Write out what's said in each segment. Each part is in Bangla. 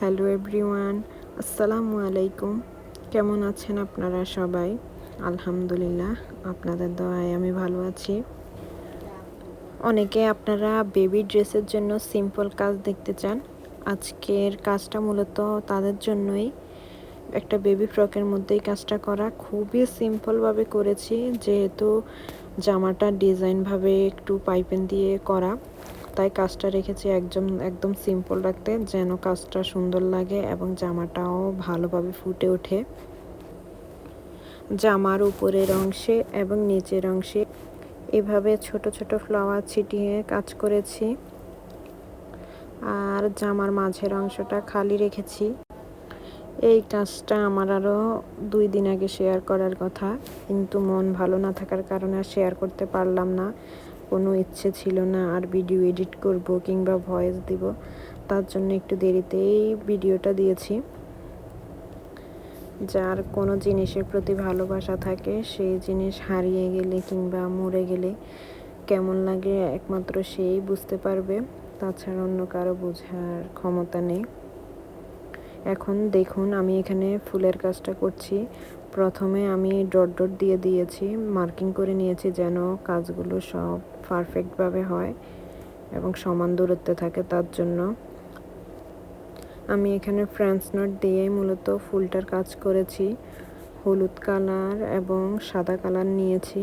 হ্যালো এভরিওয়ান, আসসালামু আলাইকুম। কেমন আছেন আপনারা সবাই? আলহামদুলিল্লাহ, আপনাদের দোয়ায় আমি ভালো আছি। অনেকে আপনারা বেবি ড্রেসের জন্য সিম্পল কাজ দেখতে চান। আজকের কাজটা মূলত তাদের জন্যই। একটা বেবি ফ্রকের মধ্যেই কাজটা করা। খুবই সিম্পলভাবে করেছি, যেহেতু জামাটা ডিজাইনভাবে একটু পাইপেন দিয়ে করা। তাই কাজটা রেখেছি একদম একদম সিম্পল রাখতে, যেন কাজটা সুন্দর লাগে এবং জামাটাও ভালোভাবে ফুটে ওঠে। জামার উপরের অংশে এবং নিচের অংশে এভাবে ছোট ছোট ফ্লাওয়ার ছিটিয়ে কাজ করেছি। আর জামার মাঝের অংশটা খালি রেখেছি। এই কাজটা আমার আরও দুই দিন আগে শেয়ার করার কথা, কিন্তু মন ভালো না থাকার কারণে আর শেয়ার করতে পারলাম না। কোনো ইচ্ছে ছিল না আর ভিডিও এডিট করব কিংবা ভয়েস দিব। তার জন্য একটু দেরিতেই ভিডিওটা দিয়েছি। যার কোনো জিনিসের প্রতি ভালোবাসা থাকে, সেই জিনিস হারিয়ে গেলে কিংবা মরে গেলে কেমন লাগে একমাত্র সেই বুঝতে পারবে। তাছাড়া অন্য কারও বোঝার ক্ষমতা নেই। এখন দেখুন, আমি এখানে ফুলের কাজটা করছি। প্রথমে আমি ডট ডট দিয়ে দিয়েছি, মার্কিং করে নিয়েছি যেন কাজগুলো সব পারফেক্টভাবে হয় এবং সমান দূরত্বে থাকে তার জন্য। আমি এখানে ফ্রেন্স নট দিয়ে মূলত ফুলটার কাজ করেছি। হলুদ কালার এবং সাদা কালার নিয়েছি।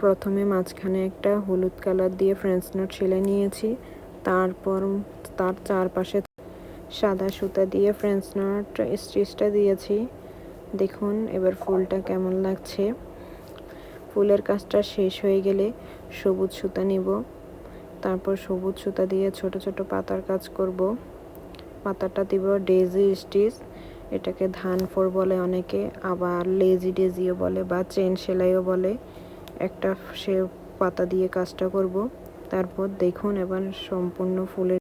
প্রথমে মাঝখানে একটা হলুদ কালার দিয়ে ফ্রেন্স নট সেলাই নিয়েছি। তারপর তার চারপাশে সাদা সুতা দিয়ে ফ্রেন্স নট স্টিচটা দিয়েছি। দেখুন এবার ফুলটা কেমন লাগছে। ফুলের কাজটা শেষ হয়ে গেলে সবুজ সুতা নিব। তারপর সবুজ সুতা দিয়ে ছোট ছোট পাতার কাজ করব। পাতাটা দিব ডেজি স্টিচ। এটাকে ধান ফোর বলে অনেকে, আবার লেজি ডেজিও বলে বা চেন সেলাইও বলে। একটা সে পাতা দিয়ে কাজটা করব। তারপর দেখুন এবার সম্পূর্ণ ফুলের